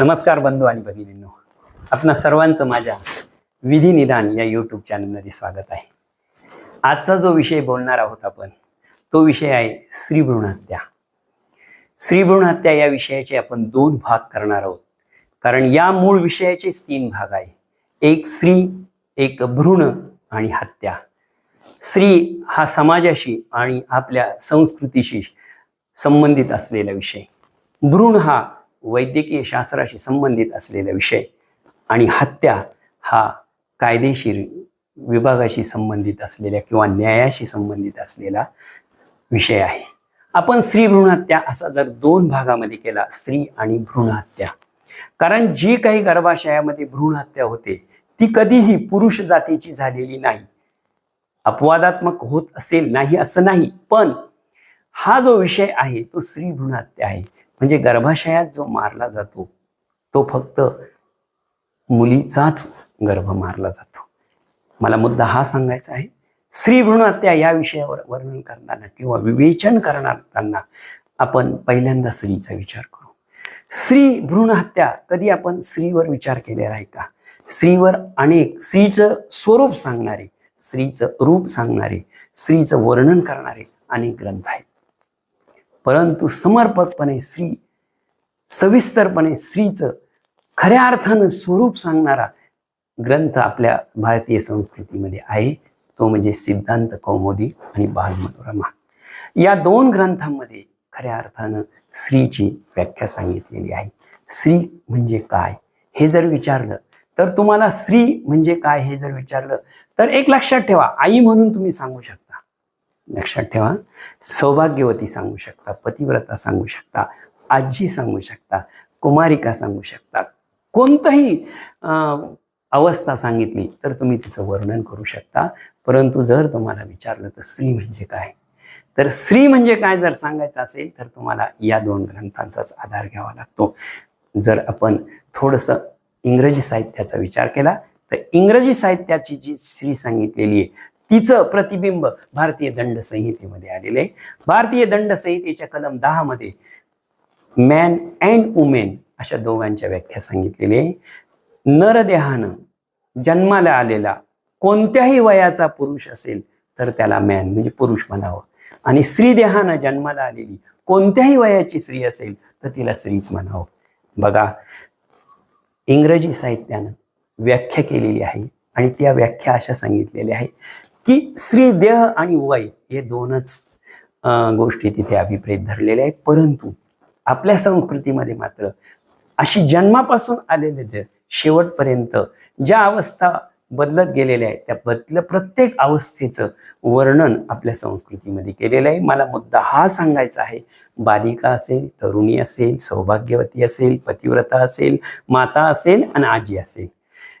नमस्कार बंधू आणि भगिनींनो. आपणा सर्वांचं माझ्या विधी निदान या यूट्यूब चॅनलमध्ये स्वागत आहे. आजचा जो विषय बोलणार आहोत आपण तो विषय आहे स्त्री भ्रूणहत्या स्त्री या विषयाचे आपण दोन भाग करणार आहोत. कारण या मूळ विषयाचेच तीन भाग आहे. एक स्त्री एक भ्रूण आणि हत्या. स्त्री हा समाजाशी आणि आपल्या संस्कृतीशी संबंधित असलेला विषय. भ्रूण हा वैद्यकीय शास्त्राशी संबंधित असलेला विषय आणि हत्या हा कायदेशीर विभागाशी संबंधित असलेल्या किंवा न्यायाशी संबंधित असलेला विषय आहे. आपण स्त्री भ्रूणहत्या असा जर दोन भागामध्ये केला स्त्री आणि भ्रूणहत्या कारण जी काही गर्भाशयामध्ये भ्रूणहत्या होते ती कधीही पुरुष जातीची झालेली नाही. अपवादात्मक होत असेल नाही असं नाही पण हा जो विषय आहे तो स्त्री भ्रूणहत्या आहे. म्हणजे गर्भाशयात जो मारला जातो तो फक्त मुलीचाच गर्भ मारला जातो. मला मुद्दा हा सांगायचा आहे स्त्री भ्रूण हत्या या विषयावर वर्णन करताना किंवा विवेचन करताना आपण पहिल्यांदा स्त्रीचा विचार करू. स्त्री भ्रूण हत्या कधी आपण स्त्रीवर विचार केलेला आहे का? स्त्रीवर अनेक स्त्रीचं स्वरूप सांगणारे स्त्रीचं रूप सांगणारे स्त्रीचं वर्णन करणारे अनेक ग्रंथ आहेत. परंतु समर्पकपणे स्त्री सविस्तरपणे स्त्रीचं खऱ्या अर्थानं स्वरूप सांगणारा ग्रंथ आपल्या भारतीय संस्कृतीमध्ये आहे. तो म्हणजे सिद्धांत कौमुदी आणि बालमनोरमा या दोन ग्रंथांमध्ये खऱ्या अर्थानं स्त्रीची व्याख्या सांगितलेली आहे. स्त्री म्हणजे काय हे जर विचारलं तर तुम्हाला स्त्री म्हणजे काय हे जर विचारलं तर एक लक्षात ठेवा. आई म्हणून तुम्ही सांगू शकता. लक्षात ठेवा. सौभाग्यवती सांगू शकता पतिव्रता सांगू शकता आजी सांगू शकता कुमारिका सांगू शकता. कोणतंही अवस्था सांगितली तर तुम्ही तिचं वर्णन करू शकता. परंतु जर तुम्हाला विचारलं तर स्त्री म्हणजे काय? तर स्त्री म्हणजे काय जर सांगायचं असेल तर तुम्हाला या दोन ग्रंथांचाच आधार घ्यावा लागतो. जर आपण थोडंसं इंग्रजी साहित्याचा विचार केला तर इंग्रजी साहित्याची जी स्त्री सांगितलेली आहे तिचं प्रतिबिंब भारतीय दंड संहितेमध्ये आलेलं आहे. भारतीय दंड संहितेच्या कलम दहा मध्ये मॅन अँड वुमेन अशा दोघांच्या व्याख्या सांगितलेली आहे. नरदेहानं जन्माला आलेला कोणत्याही वयाचा पुरुष असेल तर त्याला मॅन म्हणजे पुरुष म्हणावं. आणि स्त्रीदेहानं जन्माला आलेली कोणत्याही वयाची स्त्री असेल तर तिला स्त्रीच म्हणावं. बघा इंग्रजी साहित्यानं व्याख्या केलेली आहे आणि त्या व्याख्या अशा सांगितलेल्या आहेत. की स्त्री देह आणि वय हे दोनच गोष्टी तिथे अभिप्रेत धरलेल्या आहेत. परंतु आपल्या संस्कृतीमध्ये मात्र अशी जन्मापासून आलेले शेवटपर्यंत ज्या अवस्था बदलत गेलेल्या आहेत त्या बदल प्रत्येक अवस्थेचं वर्णन आपल्या संस्कृतीमध्ये केलेलं आहे. मला मुद्दा हा सांगायचा आहे बालिका असेल तरुणी असेल सौभाग्यवती असेल पतिव्रता असेल माता असेल आणि आजी असेल.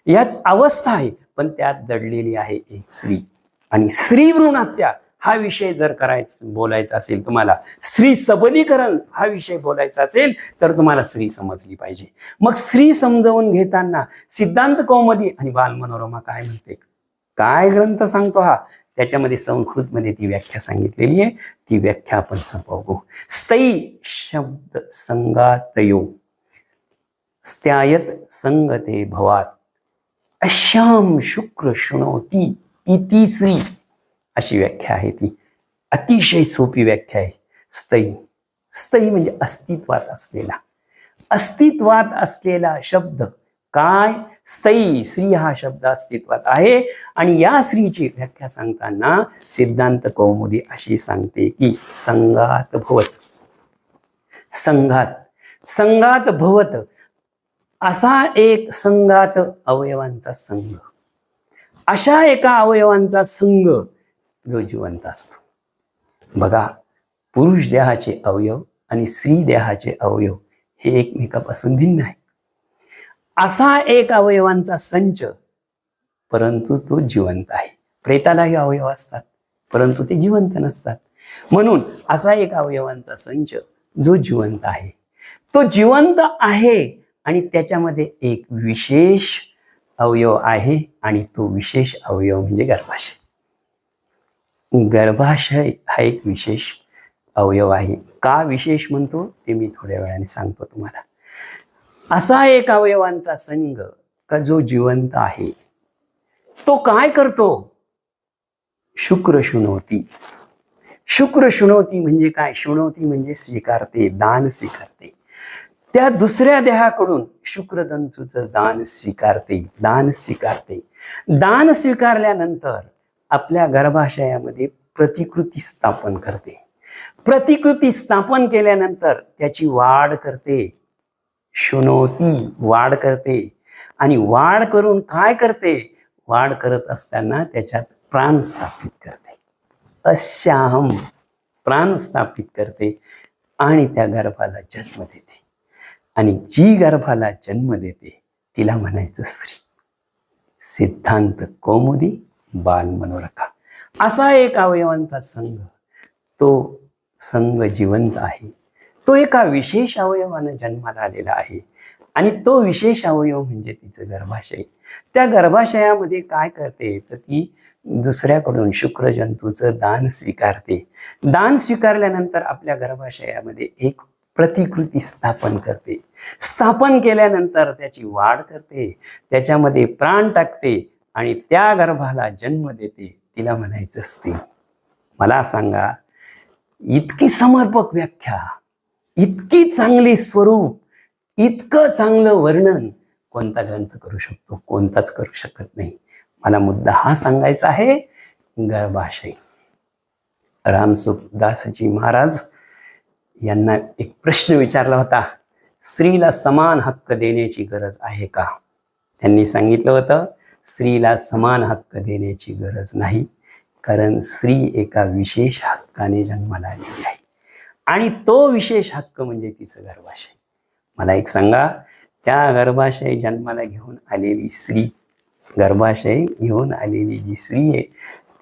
याच अवस्था आहे पण त्यात दडलेली आहे एक स्त्री. आणि स्त्री भ्रूण हत्या हा विषय जर करायचं बोलायचा असेल तुम्हाला स्त्री सबलीकरण हा विषय बोलायचा असेल तर तुम्हाला स्त्री समजली पाहिजे. मग स्त्री समजावून घेताना सिद्धांत कौमदी आणि बालमनोरमा काय म्हणते? काय ग्रंथ सांगतो हा? त्याच्यामध्ये संस्कृतमध्ये ती व्याख्या सांगितलेली आहे. ती व्याख्या आपण संपवू. स्थै शब्द संगातयो स्त्यायत संगते भवात अश्याम शुक्र शुणवती ती श्री अशी व्याख्या आहे ती. अतिशय सोपी व्याख्या आहे. स्थई स्थई म्हणजे अस्तित्वात असलेला. अस्तित्वात असलेला शब्द काय? स्थई स्त्री हा शब्द अस्तित्वात आहे. आणि या स्त्रीची व्याख्या सांगताना सिद्धांत कौमुदी अशी सांगते की संघात भवत. संघात. संघात भवत. असा एक संघात अवयवांचा संघ. अशा एका अवयवांचा संघ जो जिवंत असतो. बघा पुरुष देहाचे अवयव आणि स्त्री देहाचे अवयव हे एकमेकापासून भिन्न आहे असा एक अवयवांचा संच परंतु तो जिवंत आहे. प्रेतालाही अवयव असतात परंतु ते जिवंत नसतात. म्हणून असा एक अवयवांचा संच जो जिवंत आहे. तो जिवंत आहे आणि त्याच्यामध्ये एक विशेष अवयव आहे आणि तो विशेष अवयव म्हणजे गर्भाशय. गर्भाशय हा एक विशेष अवयव आहे. का विशेष म्हणतो? ते मी थोड्या वेळाने सांगतो तुम्हाला. असा एक अवयवांचा संघ का जो जिवंत आहे तो काय करतो? शुक्र शुनवती शुक्र शुनवती म्हणजे काय? शुनवती म्हणजे स्वीकारते दान स्वीकारते. त्या दुसऱ्या देहाकडून शुक्रदंतूचं दान स्वीकारते दान स्वीकारते. दान स्वीकारल्यानंतर आपल्या गर्भाशयामध्ये प्रतिकृती स्थापन करते. प्रतिकृती स्थापन केल्यानंतर त्याची वाढ करते. शुनोती वाढ करते. आणि वाढ करून काय करते? वाढ करत असताना त्याच्यात प्राण स्थापित करते. अश्याहम प्राण स्थापित करते आणि त्या गर्भाला जन्म देते. आणि जी गर्भाला जन्म देते तिला म्हणायचं स्त्री. सिद्धांत कौमुदी बाल मनोरखा. असा एक अवयवांचा संघ. तो संघ जिवंत आहे. तो एका विशेष अवयवानं जन्माला आलेला आहे. आणि तो विशेष अवयव म्हणजे तिचं गर्भाशय. त्या गर्भाशयामध्ये काय करते तर ती दुसऱ्याकडून शुक्रजंतूचं दान स्वीकारते. दान स्वीकारल्यानंतर आपल्या गर्भाशयामध्ये एक प्रतिकृती स्थापन करते. स्थापन केल्यानंतर त्याची वाढ करते त्याच्यामध्ये प्राण टाकते आणि त्या गर्भाला जन्म देते तिला म्हणायचं असते. मला सांगा इतकी समर्पक व्याख्या इतकी चांगली स्वरूप इतकं चांगलं वर्णन कोणता ग्रंथ करू शकतो कोणताच करू शकत नाही. मला मुद्दा हा सांगायचा आहे गर्भाशय. रामसुखदासजी महाराज यांना एक प्रश्न विचारला होता स्त्रीला समान हक्क देण्याची गरज आहे का? त्यांनी सांगितलं होतं स्त्रीला समान हक्क देण्याची गरज नाही कारण स्त्री एका विशेष हक्काने जन्माला आलेली आहे. आणि तो विशेष हक्क म्हणजे तिचं गर्भाशय. मला एक सांगा त्या गर्भाशय जन्माला घेऊन आलेली स्त्री गर्भाशय घेऊन आलेली जी स्त्री आहे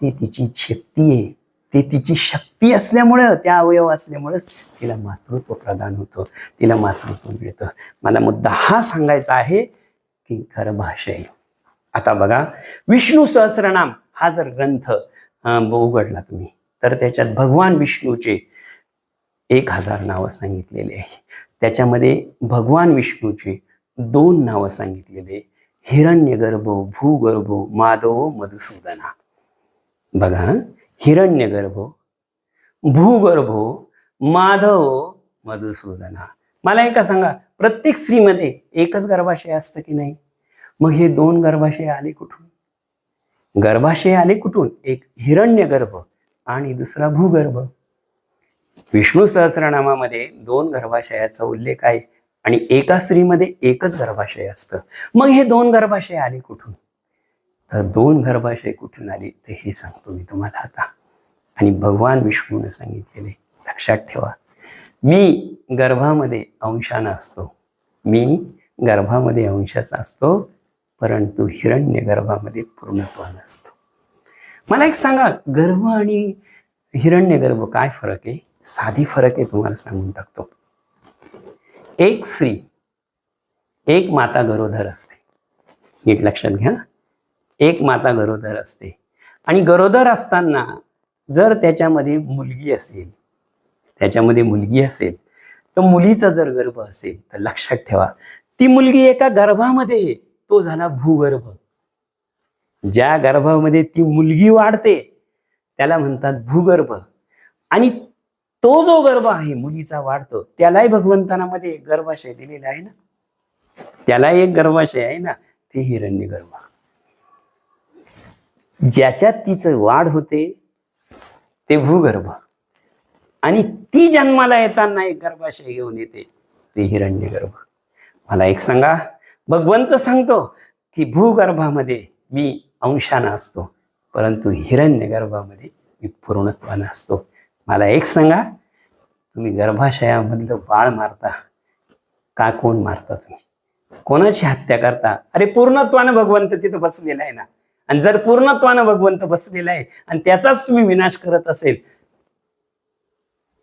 ती तिची छेत्ती आहे. ते तिची शक्ती असल्यामुळं त्या अवयव असल्यामुळंच तिला मातृत्व प्रदान होतं तिला मातृत्व मिळतं. मला मुद्दा हा सांगायचा आहे की गर्भाशय आता बघा विष्णू सहस्रनाम हा जर ग्रंथ उघडला तुम्ही तर त्याच्यात भगवान विष्णूचे एक हजार नावं सांगितलेले आहे. त्याच्यामध्ये भगवान विष्णूचे दोन नावं सांगितलेले हिरण्यगर्भ भूगर्भ माधव मधुसूदना बघा हिरण्यगर्भ भूगर्भ माधव मधुसूदना. मला एका सांगा प्रत्येक स्त्रीमध्ये एकच गर्भाशय असतं की नाही? मग हे दोन गर्भाशय आले कुठून? गर्भाशय आले कुठून? एक हिरण्यगर्भ आणि दुसरा भूगर्भ. विष्णू सहस्रनामामध्ये दोन गर्भाशयाचा उल्लेख आहे आणि एका स्त्रीमध्ये एकच गर्भाशय असतं. मग हे दोन गर्भाशय आले कुठून? तर दोन गर्भाशय कुठून आले तर हे सांगतो मी तुम्हाला आता. आणि भगवान विष्णूने सांगितलेले लक्षात ठेवा. मी गर्भामध्ये अंशानं असतो. मी गर्भामध्ये अंशाचा असतो परंतु हिरण्य गर्भामध्ये पूर्णत्वानं असतो. मला एक सांगा गर्भ आणि हिरण्य गर्भ काय फरक आहे? साधी फरक आहे तुम्हाला सांगून टाकतो. एक स्त्री एक माता गरोदर असते. नीट लक्षात घ्या. एक माता गरोदर असते. आणि गरोदर असताना जर त्याच्यामध्ये मुलगी असेल त्याच्यामध्ये मुलगी असेल तर मुलीचा जर गर्भ असेल तर लक्षात ठेवा ती मुलगी एका गर्भामध्ये तो झाला भूगर्भ. ज्या गर्भामध्ये ती मुलगी वाढते त्याला म्हणतात भूगर्भ. आणि तो जो गर्भ आहे मुलीचा वाढतो त्यालाही भगवंतानामध्ये एक गर्भाशय दिलेला आहे ना? त्याला एक गर्भाशय आहे ना? ते हिरण्य गर्भ ज्याच्यात तिचं वाढ होते ते भूगर्भ. आणि ती जन्माला येताना एक गर्भाशय घेऊन येते ते हिरण्य गर्भ मला एक सांगा भगवंत सांगतो की भूगर्भामध्ये मी अंशानं असतो परंतु हिरण्य गर्भामध्ये मी पूर्णत्वानं असतो. मला एक सांगा तुम्ही गर्भाशयामधलं बाळ मारता का कोण मारता तुम्ही? कोणाची हत्या करता? अरे पूर्णत्वानं भगवंत तिथं बसलेला आहे ना. आणि जर पूर्णत्वानं भगवंत बसलेला आहे आणि त्याचाच तुम्ही विनाश करत असेल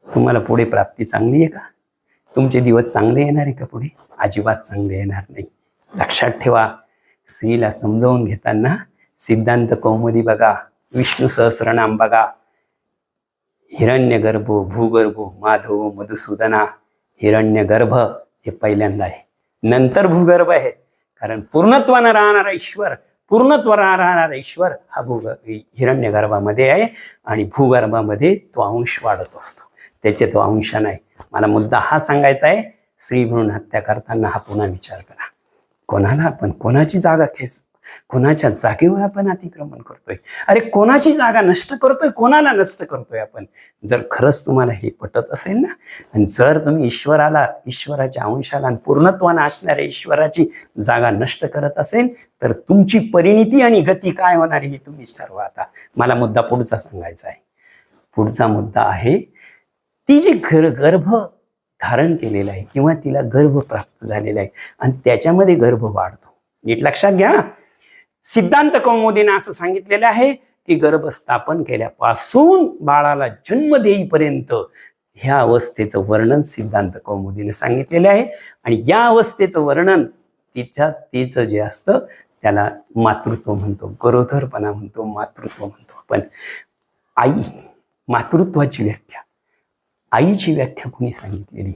तुम्हाला पुढे प्राप्ती चांगली आहे का? तुमचे दिवस चांगले येणार आहे का पुढे? अजिबात चांगले येणार नाही. लक्षात ठेवा स्त्रीला समजावून घेताना सिद्धांत कौमुदी बघा विष्णू सहस्रनाम बघा हिरण्यगर्भ भूगर्भ माधव मधुसूदना हिरण्यगर्भ हे पहिल्यांदा आहे. नंतर भूगर्भ आहे कारण पूर्णत्वानं राहणारा ईश्वर पूर्णत्वानं राहणारा ईश्वर हा भूग हिरण्य गर्भामध्ये आहे आणि भूगर्भामध्ये तो अंश वाढत असतो. त्याचे तो अंश नाही. मला मुद्दा हा सांगायचा आहे स्त्री म्हणून हत्या करताना हा पुन्हा विचार करा. कोणाला आपण कोणाची जागा खेच कोणाच्या जागेवर आपण अतिक्रमण करतोय? अरे कोणाची जागा नष्ट करतोय? कोणाला नष्ट करतोय आपण? जर खरंच तुम्हाला हे पटत असेल ना आणि जर तुम्ही ईश्वराला ईश्वराच्या अंशाला आणि पूर्णत्वानं असणाऱ्या ईश्वराची जागा नष्ट करत असेल तर तुमची परिणिती आणि गती काय होणार हे तुम्हीच ठरवा आता. मला मुद्दा पुढचा सांगायचा आहे. पुढचा मुद्दा आहे ती जी घर गर्भ धारण केलेलं आहे किंवा तिला गर्भ प्राप्त झालेला आहे आणि त्याच्यामध्ये गर्भ वाढतो. नीट लक्षात घ्या. सिद्धांत कौमुदीनं असं सांगितलेलं आहे की गर्भस्थापन केल्यापासून बाळाला जन्म देईपर्यंत ह्या अवस्थेचं वर्णन सिद्धांत कौमुदीने सांगितलेलं आहे. आणि या अवस्थेचं वर्णन तिच्या तिचं जे असतं त्याला मातृत्व म्हणतो गरोदरपणा म्हणतो मातृत्व म्हणतो आपण. आई मातृत्वाची व्याख्या. आईची व्याख्या कुणी सांगितलेली?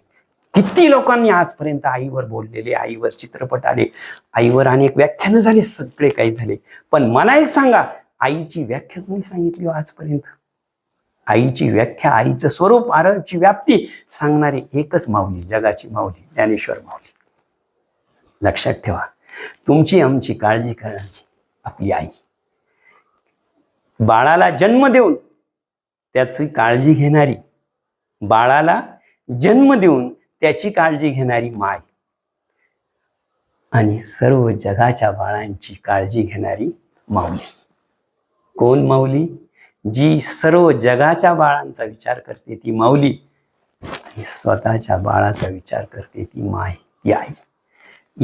किती लोकांनी आजपर्यंत आईवर बोललेले आईवर चित्रपट आले आईवर अनेक व्याख्यानं झाले सगळे काही झाले. पण मला एक सांगा आईची व्याख्या कोणी सांगितली हो आजपर्यंत? आईची व्याख्या आईचं स्वरूप आरची व्याप्ती सांगणारी एकच माऊली जगाची माऊली ज्ञानेश्वर माऊली. लक्षात ठेवा तुमची आमची काळजी करणारी आपली आई. बाळाला जन्म देऊन त्याची काळजी घेणारी बाळाला जन्म देऊन त्याची काळजी घेणारी माय. आणि सर्व जगाच्या बाळांची काळजी घेणारी माऊली. कोण माऊली? जी सर्व जगाच्या बाळांचा विचार करते ती माऊली आणि स्वतःच्या बाळाचा विचार करते ती माय ती आई.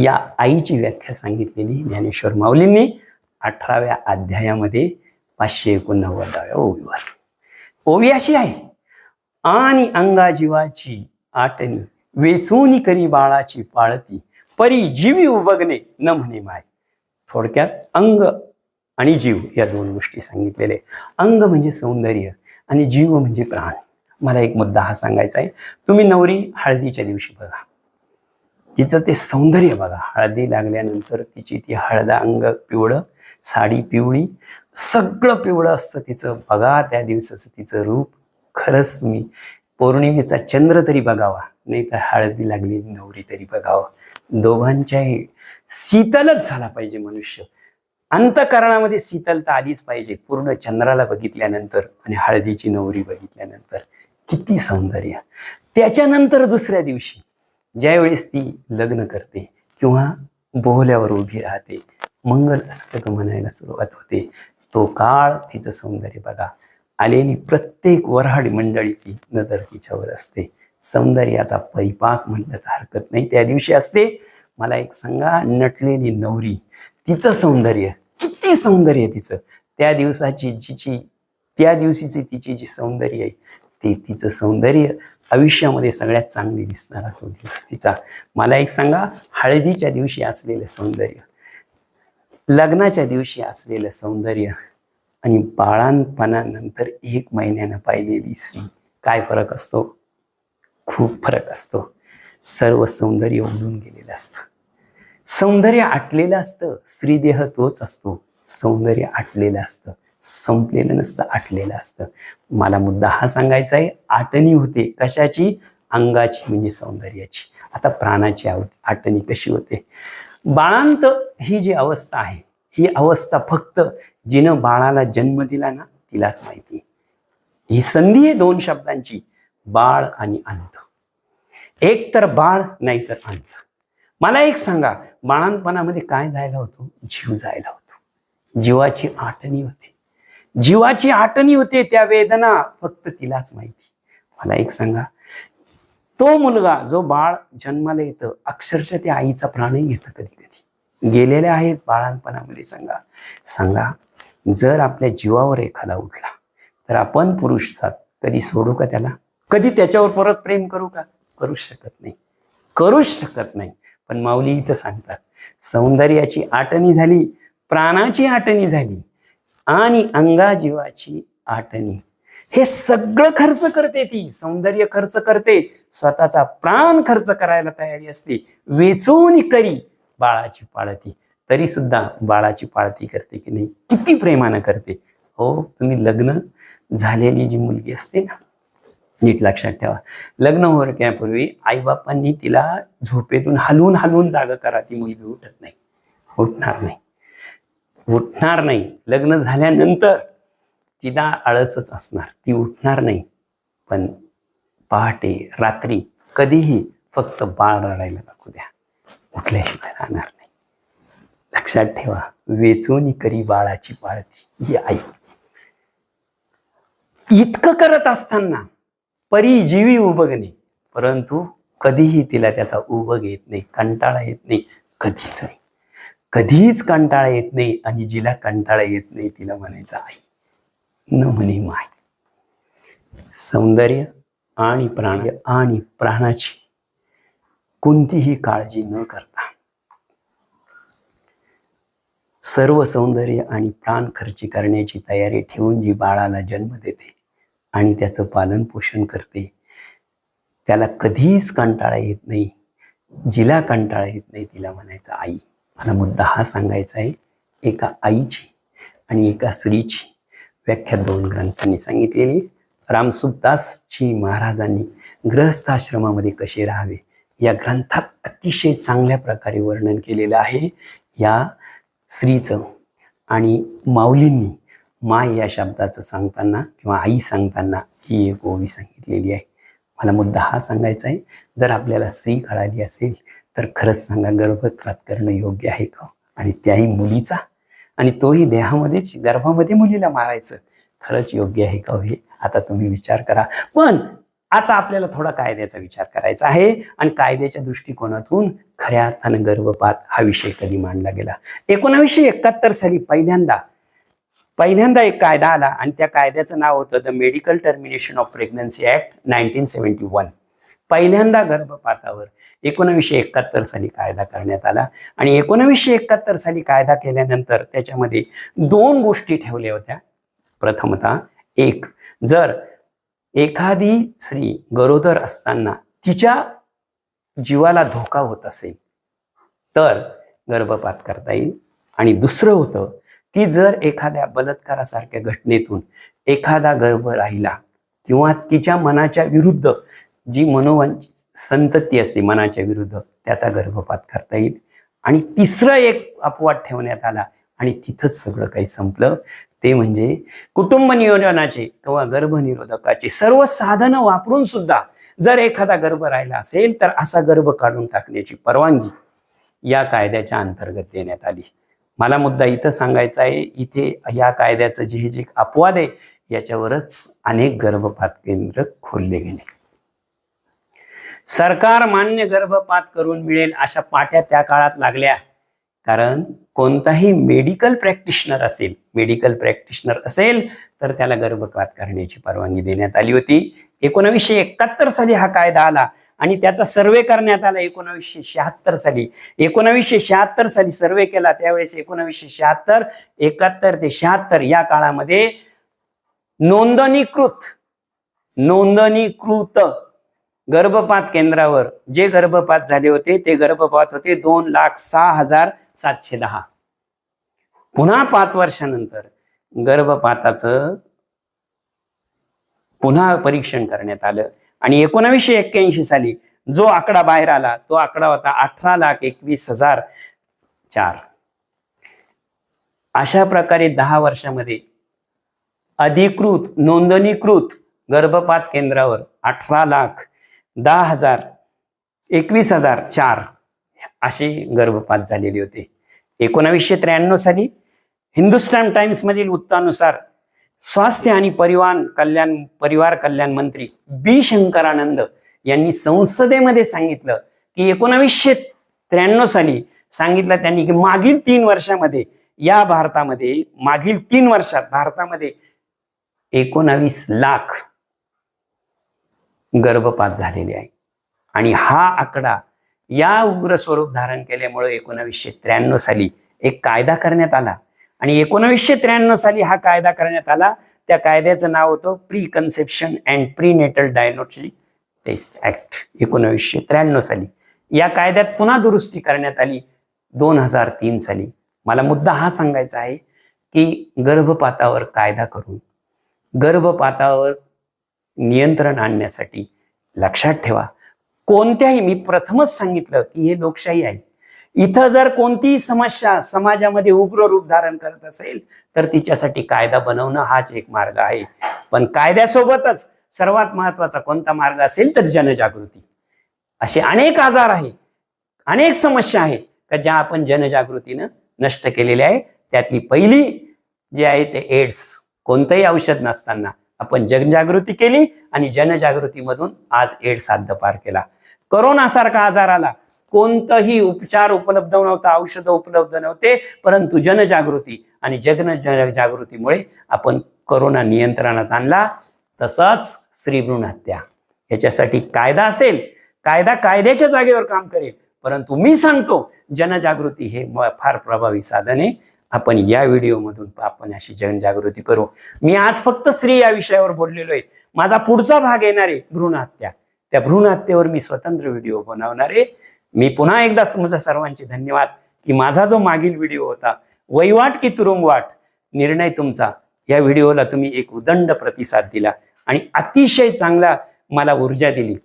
या आईची व्याख्या सांगितलेली ज्ञानेश्वर माऊलींनी अठराव्या अध्यायामध्ये पाचशे एकोणनव्वदाव्या ओवीवर. ओवी अशी आहे आणि अंगाजीवाची आटणी वेचून करी बाळाची पाळती परी जीवी उबगणे न म्हणे माय. थोडक्यात अंग आणि जीव या दोन गोष्टी सांगितलेले. अंग म्हणजे सौंदर्य आणि जीव म्हणजे प्राण. मला एक मुद्दा हा सांगायचा आहे. तुम्ही नवरी हळदीच्या दिवशी बघा. तिचं ते सौंदर्य बघा. हळदी लागल्यानंतर तिची ती हळदा अंग पिवळं साडी पिवळी सगळं पिवळं असतं तिचं. बघा त्या दिवसाचं तिचं रूप. खरंच मी पौर्णिमेचा चंद्र तरी बघावा नाही तर हळदी लागली नवरी तरी बघावा. दोघांच्याही शीतलच झाला पाहिजे मनुष्य. अंतकरणामध्ये शीतलता आलीच पाहिजे पूर्ण चंद्राला बघितल्यानंतर आणि हळदीची नवरी बघितल्यानंतर. किती सौंदर्य. त्याच्यानंतर दुसऱ्या दिवशी ज्यावेळेस ती लग्न करते किंवा बोहल्यावर उभी राहते मंगल अष्टक म्हणायला सुरुवात होते. तो काळ तिचं सौंदर्य बघा. आलेली प्रत्येक वऱ्हाड मंडळीची नजर तिच्यावर असते. सौंदर्याचा परिपाक म्हणलं तर हरकत नाही. त्या दिवशी असते मला एक सांगा नटलेली नवरी तिचं सौंदर्य किती सौंदर्य तिचं? त्या दिवसाची जिची त्या दिवशीची तिची जी सौंदर्य आहे ते तिचं सौंदर्य आयुष्यामध्ये सगळ्यात चांगली दिसणारा तो दिवस तिचा. मला एक सांगा हळदीच्या दिवशी असलेलं सौंदर्य लग्नाच्या दिवशी असलेलं सौंदर्य आणि बाळांपणानंतर एक महिन्यानं पाहिलेली स्त्री काय फरक असतो? खूप फरक असतो. सर्व सौंदर्य उडून गेलेलं असतं. सौंदर्य आटलेलं असतं स्त्रीदेह तोच असतो. सौंदर्य आटलेलं असतं. संपलेलं नसतं आटलेलं असतं. मला मुद्दा हा सांगायचा आहे आटणी होते कशाची? अंगाची म्हणजे सौंदर्याची. आता प्राणाची आव- आटणी कशी होते? बाळांत ही जी अवस्था आहे ही अवस्था फक्त जिनं बाळाला जन्म दिला ना तिलाच माहिती. ही संधी आहे दोन शब्दांची बाळ आणि अंत एक तर बाळ नाही तर अंत मला एक सांगा बाळांपणामध्ये काय जायला होतो? जीव जायला होतो. जीवाची आटणी होते. जीवाची आटणी होते त्या वेदना फक्त तिलाच माहिती. मला एक सांगा तो मुलगा जो बाळ जन्माला येतं अक्षरशः त्या आईचा प्राणही घेतं कधी कधी. गेलेले आहेत बाळांपणामध्ये सांगा. सांगा जर आपल्या जीवावर एखादा उठला तर आपण पुरुष जात कधी सोडू का त्याला? कधी त्याच्यावर परत प्रेम करू का? करूच शकत नाही. करूच शकत नाही. पण माऊली इथं सांगतात सौंदर्याची आटणी झाली प्राणाची आटणी झाली आणि अंगाजीवाची आटणी. हे सगळं खर्च करते ती. सौंदर्य खर्च करते. स्वतःचा प्राण खर्च करायला तयारी असते. वेचून करी बाळाची पाळती. तरी सुद्धा बाळाची पाळती करते की नाही? किती प्रेमानं करते. हो तुम्ही लग्न झालेली जी मुलगी असते ना नीट लक्षात ठेवा. लग्न होण्यापूर्वी आईबापांनी तिला झोपेतून हलवून हलवून जागा करा ती मुलगी उठत नाही. उठणार नाही. उठणार नाही. लग्न झाल्यानंतर तिला आळसच असणार. ती उठणार नाही. पण पहाटे रात्री कधीही फक्त बाळ रडायला लागू द्या. उठल्याशिवाय राहणार नाही. लक्षात ठेवा वेचून करी बाळाची पाळती ही आई. इतकं करत असताना परिजीवी उभगणे परंतु कधीही तिला त्याचा उभग येत नाही कंटाळा येत नाही कधीच नाही. कधीच कंटाळा येत नाही आणि जिला कंटाळा येत नाही तिला म्हणायचं आई न म्हणे माय. सौंदर्य आणि प्राण आणि प्राणाची कोणतीही काळजी न करता सर्व सौंदर्य आणि प्राण खर्ची करण्याची तयारी ठेवून जी बाळाला जन्म देते आणि त्याचं पालनपोषण करते त्याला कधीच कंटाळा येत नाही. जिला कंटाळा येत नाही तिला म्हणायचं आई मला मुद्दा हा सांगायचा आहे. एका आईची आणि एका स्त्रीची व्याख्या दोन ग्रंथांनी सांगितलेली रामसुखदासजी महाराजांनी गृहस्थाश्रमामध्ये कसे राहावे या ग्रंथात अतिशय चांगल्या प्रकारे वर्णन केलेलं आहे. या स्त्रीचं आणि माऊलींनी माय या शब्दाचं सांगताना किंवा आई सांगताना ही एक ओवी सांगितलेली आहे. मला मुद्दा हा सांगायचा आहे जर आपल्याला स्त्री कळाली असेल तर खरंच सांगा गर्भपात करणं योग्य आहे का? आणि त्याही मुलीचा? आणि तोही देहामध्येच गर्भामध्ये मुलीला मारायचं खरंच योग्य आहे का हो हे आता तुम्ही विचार करा. पण आता आपल्याला थोडा कायद्याचा विचार करायचा आहे. आणि कायद्याच्या दृष्टिकोनातून खऱ्या अर्थानं गर्भपात हा विषय कधी मांडला गेला? एकोणावीसशे एकाहत्तर साली पहिल्यांदा पहिल्यांदा एक कायदा आला आणि त्या कायद्याचं नाव होतं the medical termination of pregnancy act nineteen seventy one. पहिल्यांदा गर्भपातावर एकोणावीसशे एकाहत्तर साली कायदा करण्यात आला. आणि एकोणावीसशे एकाहत्तर साली कायदा केल्यानंतर त्याच्यामध्ये दोन गोष्टी ठेवल्या होत्या. प्रथमतः एक जर एखादी स्त्री गरोदर असताना तिच्या जीवाला धोका होत असेल तर गर्भपात करता येईल. आणि दुसरं होतं की जर एखाद्या बलात्कारासारख्या घटनेतून एखादा गर्भ राहिला किंवा तिच्या मनाच्या विरुद्ध जी मनोवांची संतती असते मनाच्या विरुद्ध त्याचा गर्भपात करता येईल. आणि तिसरं एक अपवाद ठेवण्यात आला आणि तिथंच सगळं काही संपलं. ते म्हणजे कुटुंब नियोजनाचे किंवा गर्भनिरोधकाचे सर्व साधनं वापरून सुद्धा जर एखादा गर्भ राहिला असेल तर असा गर्भ काढून टाकण्याची परवानगी या कायद्याच्या अंतर्गत देण्यात आली. मला मुद्दा इथं सांगायचा आहे इथे या कायद्याचं जे जे अपवाद आहे याच्यावरच अनेक गर्भपात केंद्र खोलले गेले. सरकार मान्य गर्भपात करून मिळेल अशा पाट्या त्या काळात लागल्या. कारण कोणताही मेडिकल प्रॅक्टिशनर असेल मेडिकल प्रॅक्टिशनर असेल तर त्याला गर्भपात करण्याची परवानगी देण्यात आली होती. एकोणावीसशे एकाहत्तर साली हा कायदा आला आणि त्याचा सर्वे करण्यात आला एकोणावीसशे शहात्तर साली. एकोणावीसशे शहात्तर साली सर्वे केला त्यावेळेस एकोणावीसशे शहात्तर एकाहत्तर ते शहात्तर या काळामध्ये नोंदणीकृत नोंदणीकृत गर्भपात केंद्रावर जे गर्भपात झाले होते ते गर्भपात होते दोन लाख सहा हजार सातशे दहा. पुन्हा पाच वर्षानंतर गर्भपाताचं पुन्हा परीक्षण करण्यात आलं. आणि एकोणावीसशे एक्क्याऐंशी साली जो आकडा बाहेर आला तो आकडा होता अठरा लाख एकवीस हजार चार. अशा प्रकारे दहा वर्षामध्ये अधिकृत नोंदणीकृत गर्भपात केंद्रावर अठरा लाख दहा हजार एकवीस हजार चार असे गर्भपात झालेले होते. एकोणावीसशे त्र्याण्णव साली हिंदुस्तान टाइम्समधील वृत्तानुसार स्वास्थ्य आणि परिवार कल्याण परिवार कल्याण मंत्री बी शंकरानंद यांनी संसदेमध्ये सांगितलं की एकोणावीसशे त्र्याण्णव साली सांगितलं त्यांनी की मागील तीन वर्षामध्ये या भारतामध्ये मागील तीन वर्षात भारतामध्ये एकोणावीस लाख गर्भपात झालेले आहे. आणि हा आकडा या उग्र स्वरूप धारण केल्यामुळे एकोणावीसशे त्र्याण्णव साली एक कायदा करण्यात आला. आणि एकोणावीसशे त्र्याण्णव साली हा कायदा करण्यात आला. त्या कायद्याचं नाव होतं pre conception and pre natal diagnostic test act एकोणावीसशे त्र्याण्णव साली. या कायद्यात पुन्हा दुरुस्ती करण्यात आली दोन हजार तीन साली. मला मुद्दा हा सांगायचा आहे की गर्भपातावर कायदा करून गर्भपातावर नियंत्रण आणण्यासाठी लक्षात ठेवा. कोणत्याही मी प्रथमच सांगितलं की हे लोकशाही आहे. इथं जर कोणतीही समस्या समाजामध्ये उग्र रूप धारण करत असेल तर तिच्यासाठी कायदा बनवणं हाच एक मार्ग आहे. पण कायद्यासोबतच सर्वात महत्त्वाचा कोणता मार्ग असेल तर जनजागृती. असे अनेक आजार आहे अनेक समस्या आहेत का ज्या आपण जनजागृतीनं नष्ट केलेल्या आहे त्यातली पहिली जी आहे ते एड्स. कोणतंही औषध नसताना. आपण जनजागृती केली आणि जनजागृतीमधून आज एड साध्य पार केला. करोना सारखा आजार आला. कोणतंही उपचार उपलब्ध नव्हता औषधं उपलब्ध नव्हते परंतु जनजागृती आणि जगन जनजागृतीमुळे आपण करोना नियंत्रणात आणला. तसंच स्त्री भ्रूण हत्या. याच्यासाठी कायदा असेल कायदा कायद्याच्या जागेवर काम करेल. परंतु मी सांगतो जनजागृती हे फार प्रभावी साधन आहे. आपण या व्हिडिओमधून आपण अशी जनजागृती करू. मी आज फक्त स्त्री या विषयावर बोललेलो आहे. माझा पुढचा भाग येणार आहे भ्रूण हत्या त्या भ्रूणहत्येवर मी स्वतंत्र व्हिडिओ बनवणार आहे. मी पुन्हा एकदा तुमच्या सर्वांचे धन्यवाद की माझा जो मागील व्हिडिओ होता वैवाट की तुरुंगवाट निर्णय तुमचा. या व्हिडिओला तुम्ही एक उदंड प्रतिसाद दिला आणि अतिशय चांगला मला ऊर्जा दिली.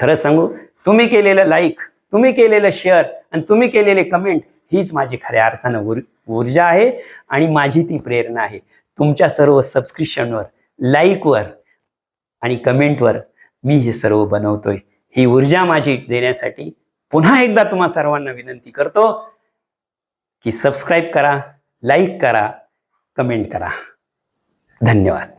खरं सांगू तुम्ही केलेलं लाईक तुम्ही केलेलं शेअर आणि तुम्ही केलेले कमेंट हीच माझी खऱ्या अर्थानं ऊर ऊर्जा आहे आणि माझी ती प्रेरणा आहे. तुमच्या सर्व सबस्क्रिप्शनवर लाईकवर आणि कमेंटवर मी हे सर्व बनवतोय. ही ऊर्जा माझी देण्यासाठी पुन्हा एकदा तुम्हा सर्वांना विनंती करतो की सबस्क्राईब करा लाईक करा कमेंट करा. धन्यवाद.